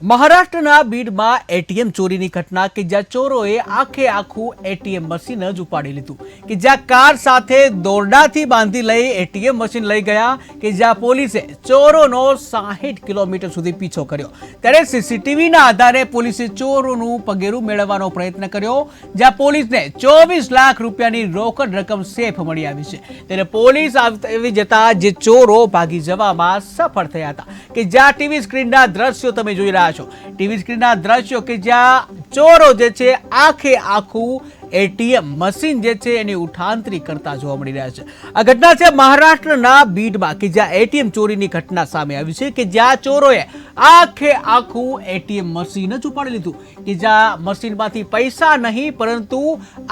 મહારાષ્ટ્રના બીડમાં એટીએમ ચોરીની ઘટના કે જ્યાં ચોરોએ આખે આખું એટીએમ મશીન જ ઉપાડી લીધું. કે જ્યાં કાર સાથે દોરડાથી બાંધી લઈ એટીએમ મશીન લઈ ગયા, કે જ્યાં પોલીસે ચોરોનો સાહીઠ કિલોમીટર સુધી પીછો કર્યો. ત્યારે સીસીટીવીના આધારે પોલીસે ચોરોનું પગેરું મેળવવાનો પ્રયત્ન કર્યો, જ્યાં પોલીસને ચોવીસ લાખ રૂપિયાની રોકડ રકમ સેફ મળી આવી છે. ત્યારે પોલીસ આવી જતા જે ચોરો ભાગી જવામાં સફળ થયા હતા. કે જ્યાં ટીવી સ્ક્રીનના દ્રશ્યો તમે જોઈ રહ્યા છો. ટીવી સ્ક્રીનના દ્રશ્યો કે જ્યાં ચોરો જે છે આખે આખું એટીએમ મશીન જે છે એની ઉઠાંતરી કરતા જોવા મળી રહ્યા છે. આ ઘટના છે મહારાષ્ટ્રના બીડમાં કે જ્યાં એટીએમ ચોરીની ઘટના સામે આવી છે કે જ્યાં ચોરોએ આખે આખું એટીએમ મશીન જ ઉપાડી લીધું. કે જ્યાં મશીનમાંથી પૈસા નહીં, પરંતુ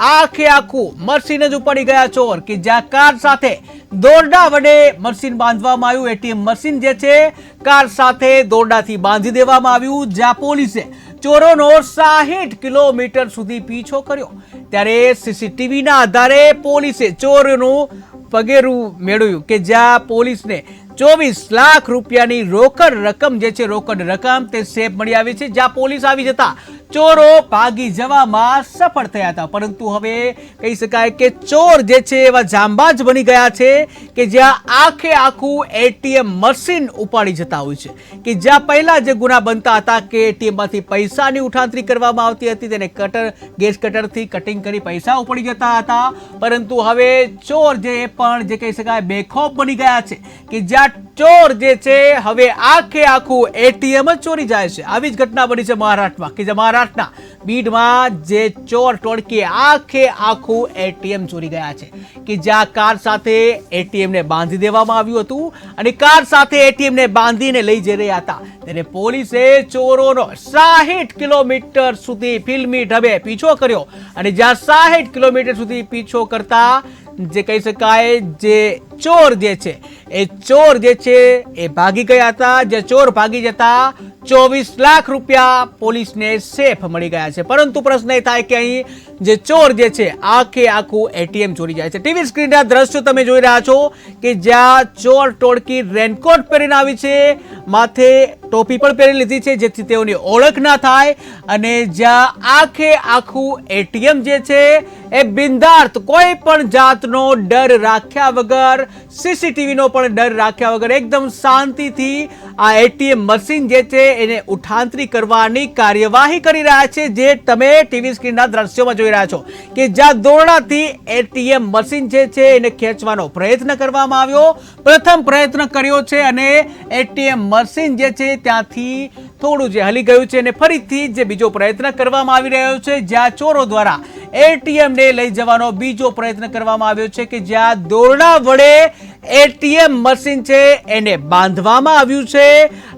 આખે આખું મશીન જ ઉપાડી ગયા ચોર. કે જ્યાં કાર સાથે દોરડા વડે મશીન બાંધવામાં આવ્યું. એટીએમ મશીન જે છે કાર સાથે દોરડાથી બાંધી દેવામાં આવ્યું. જ્યાં પોલીસે ચોરોનો સાહીઠ કિલોમીટર સુધી પીછો કર્યો. ત્યારે સીસીટીવીના આધારે પોલીસે ચોરનું પગેરું મેળવ્યું કે જ્યાં પોલીસને ચોવીસ લાખ રૂપિયાની રોકડ રકમ જે છે, રોકડ રકમ તે સેફ મળી આવી છે. જ્યાં પોલીસ આવી જતા ચોરો ભાગી જવામાં સફળ થયા હતા. પરંતુ હવે કહી શકાય કે ચોર જે છે એવા જાંબાજ બની ગયા છે કે જ્યાં આખે આખું એટીએમ મશીન ઉપાડી જતા હોય છે. કે જ્યાં પહેલા જે ગુના બનતા હતા કે એટીએમમાંથી પૈસાની ઉઠાંતરી કરવામાં આવતી હતી, તેને કટર, ગેસ કટરથી કટિંગ કરી પૈસા ઉપાડી જતા હતા. પરંતુ હવે ચોર જે પણ જે કહી શકાય બેખોફ બની ગયા છે કે જ્યાં ચોર જે છે, હવે આખે આખું એટીએમ જ ચોરી જાય છે. આવી જ ઘટના બની છે મહારાષ્ટ્રમાં. કે જે મહારાષ્ટ્રના બીડમાં જે ચોર ટોળકીએ આખે આખું એટીએમ ચોરી ગયા છે. કે જ્યાં કાર સાથે એટીએમને બાંધી દેવામાં આવ્યું હતું અને કાર સાથે એટીએમને બાંધીને લઈ જઈ રહ્યા હતા. ત્યારે પોલીસે ચોરોનો સાહીઠ કિલોમીટર સુધી ફિલ્મી ઢબે પીછો કર્યો. અને જ્યાં સાહીઠ કિલોમીટર સુધી પીછો કરતા જે કહી શકાય જે ચોર જે છે, એ ચોર જે છે, એ ભાગી ગયા હતા. જે ચોર ભાગી જતા ચોવીસ લાખ રૂપિયા પોલીસને સેફ મળી ગયા છે. પરંતુ પ્રશ્ન એ થાય કે અહીં જે ચોર જે છે, આખે આખું એટીએમ ચોરી જાય છે. ટીવી સ્ક્રીનના દ્રશ્યો તમે જોઈ રહ્યા છો કે જ્યાં ચોર ટોળકી રેનકોટ પહેરીને આવી છે, માથે ટોપી પણ પહેરી લીધી છે, જેથી તેઓની ઓળખ ના થાય. અને જ્યાં આખે આખું એટીએમ જે છે, એ બિંદાર્થ કોઈ પણ જાતનો ડર રાખ્યા વગર સીસીટીવીનો પણ ડર રાખ્યા વગર એકદમ શાંતિથી આ એટીએમ મશીન જે છે એને ઉઠાંતરી કરવાની કાર્યવાહી કરી રહ્યા છે, જે તમે ટીવી સ્ક્રીનના દ્રશ્યોમાં જોઈ રહ્યા છો કે જ્યાં દોરડાથી એટીએમ મશીન જે છે એને ખેંચવાનો પ્રયત્ન કરવામાં આવ્યો. પ્રથમ પ્રયત્ન કર્યો છે અને એટીએમ મશીન જે છે ત્યાંથી થોડું જે હલી ગયું છે અને ફરીથી જે બીજો પ્રયત્ન કરવામાં આવી રહ્યો છે, જ્યાં ચોરો દ્વારા એટીએમ ને લઈ જવાનો બીજો પ્રયત્ન કરવામાં આવ્યો છે કે જ્યાં દોરડા વડે એટીએમ મશીન છે, એને બાંધવામાં આવ્યું છે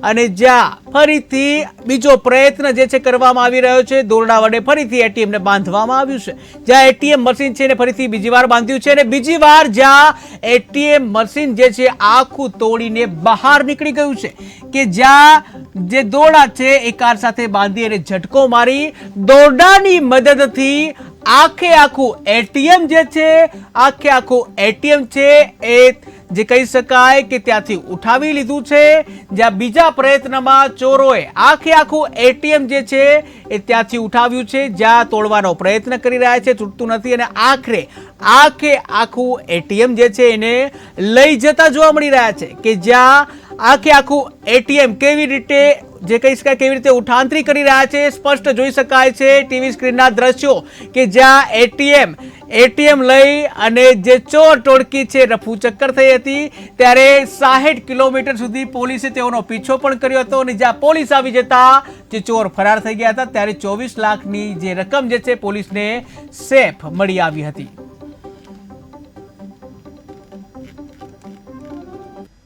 અને જ્યાં ફરીથી બીજો પ્રયત્ન જે છે કરવામાં આવી રહ્યો છે, દોરડા વડે ફરીથી એટીએમને બાંધવામાં આવ્યું છે. જ્યાં એટીએમ મશીન છે, એને ફરીથી બીજી વાર બાંધ્યું છે અને બીજી વાર જ્યાં એટીએમ મશીન જે છે, આખું તોડીને બહાર નીકળી ગયું છે કે જ્યાં જે દોરડા છે, એ કાર સાથે બાંધી અને ઝટકો મારી દોરડાની મદદથી આખે આખું એટીએમ જે છે, આખે આખું એટીએમ છે, એ જે કહી શકાય કે ત્યાંથી ઉઠાવી લીધું છે, જ્યાં બીજા પ્રયત્નમાં ચોરોએ આખે આખું એટીએમ જે છે એ ત્યાંથી ઉઠાવ્યું છે, જ્યાં તોડવાનો પ્રયત્ન કરી રહ્યા છે છૂટતું નથી અને આખરે આખે આખું એટીએમ જે છે એને લઈ જતા જોવા મળી રહ્યા છે કે જ્યાં આખે આખું એટીએમ કેવી રીતે, જે કહી શકાય કેવી રીતે ઉઠાંતરી કરી રહ્યા છે, સ્પષ્ટ જોઈ શકાય છે ટીવી સ્ક્રીનના દ્રશ્યો કે જ્યાં એટીએમ એટીએમ લઈ અને જે ચોર ટોળકી છે, રફુ ચક્કર થઈ હતી, ત્યારે સાહીઠ કિલોમીટર સુધી પોલીસે તેઓનો પીછો પણ કર્યો હતો અને જ્યાં પોલીસ આવી જતા જે ચોર ફરાર થઈ ગયા હતા, ત્યારે ચોવીસ લાખની જે રકમ જે છે, પોલીસને સેફ મળી આવી હતી.